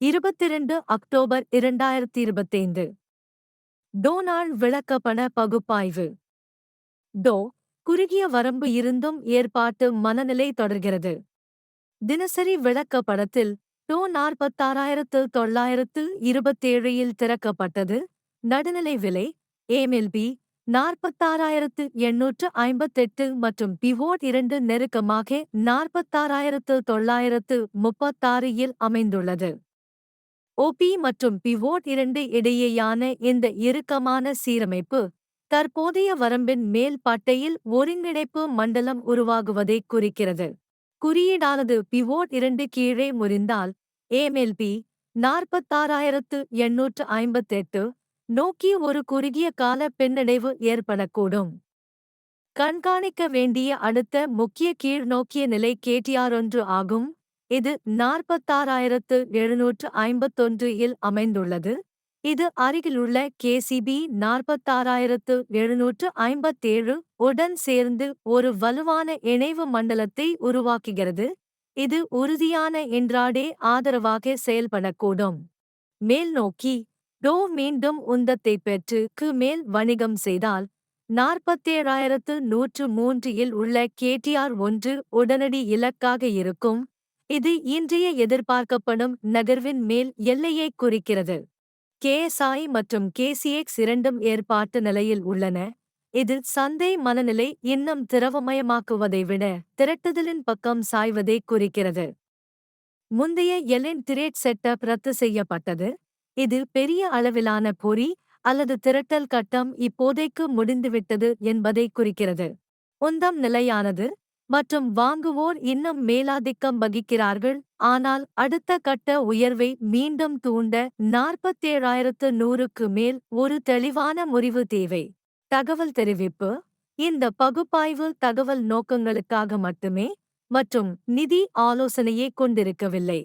இருபத்திரண்டு October இரண்டாயிரத்தி இருபத்தைந்து டோனால் விளக்கப்பட பகுப்பாய்வு. டோ குறுகிய வரம்பு இருந்தும் ஏற்பாட்டு மனநிலை தொடர்கிறது. தினசரி விளக்கப்படத்தில் டோ நாற்பத்தாறாயிரத்து தொள்ளாயிரத்து இருபத்தேழில் திறக்கப்பட்டது. நடுநிலை விலை ஏமெல்பி நாற்பத்தாறாயிரத்து எண்ணூற்று ஐம்பத்தெட்டு மற்றும் பிவோட் இரண்டு நெருக்கமாக நாற்பத்தாறாயிரத்து தொள்ளாயிரத்து முப்பத்தாறு இல் அமைந்துள்ளது. ஓபி மற்றும் பிவோட் இரண்டு இடையேயான இந்த இறுக்கமான சீரமைப்பு தற்போதைய வரம்பின் மேல் பட்டையில் ஒருங்கிணைப்பு மண்டலம் உருவாகுவதை குறிக்கிறது. குறியீடானது பிவோட் இரண்டு கீழே முறிந்தால் ஏமெல்பி நாற்பத்தாறாயிரத்து எண்ணூற்று ஐம்பத்தெட்டு நோக்கி ஒரு குறுகிய கால பின்னடைவு ஏற்படக்கூடும். கண்காணிக்க வேண்டிய அடுத்த முக்கிய கீழ்நோக்கிய நிலை கேடிஆர் ஒன்று ஆகும். இது நாற்பத்தாறாயிரத்து எழுநூற்று ஐம்பத்தொன்று இல் அமைந்துள்ளது. இது அருகிலுள்ள கேசிபி நாற்பத்தாறாயிரத்து எழுநூற்று ஐம்பத்தேழு உடன் சேர்ந்து ஒரு வலுவான இணைவு மண்டலத்தை உருவாக்குகிறது. இது உறுதியான என்றாடே ஆதரவாக செயல்படக்கூடும். மேல் நோக்கி டோ மீண்டும் உந்தத்தை பெற்று க்கு மேல் வணிகம் செய்தால் நாற்பத்தேழாயிரத்து நூற்று மூன்று இல் உள்ள கேடிஆர் ஒன்று உடனடி இலக்காக இருக்கும். இது இன்றைய எதிர்பார்க்கப்படும் நகர்வின் மேல் எல்லையை குறிக்கிறது. கேஎஸ்ஐ மற்றும் கேசிஎக்ஸ் இரண்டும் ஏற்பாட்டு நிலையில் உள்ளன. இது சந்தை மனநிலை இன்னும் திரவமயமாக்குவதை விட திரட்டுதலின் பக்கம் சாய்வதை குறிக்கிறது. முந்தைய எலின் திரேட் செட்டப் ரத்து செய்யப்பட்டது. இது பெரிய அளவிலான பொறி அல்லது திரட்டல் கட்டம் இப்போதைக்கு முடிந்துவிட்டது என்பதை குறிக்கிறது. உந்தம் நிலையானது மற்றும் வாங்குவோர் இன்னும் மேலாதிக்கம் வகிக்கிறார்கள். ஆனால் அடுத்த கட்ட உயர்வை மீண்டும் தூண்ட நாற்பத்தேழாயிரத்து நூறுக்கு மேல் ஒரு தெளிவான முறிவு தேவை. தகவல் தெரிவிப்பு. இந்த பகுப்பாய்வு தகவல் நோக்கங்களுக்காக மட்டுமே மற்றும் நிதி ஆலோசனையை கொண்டிருக்கவில்லை.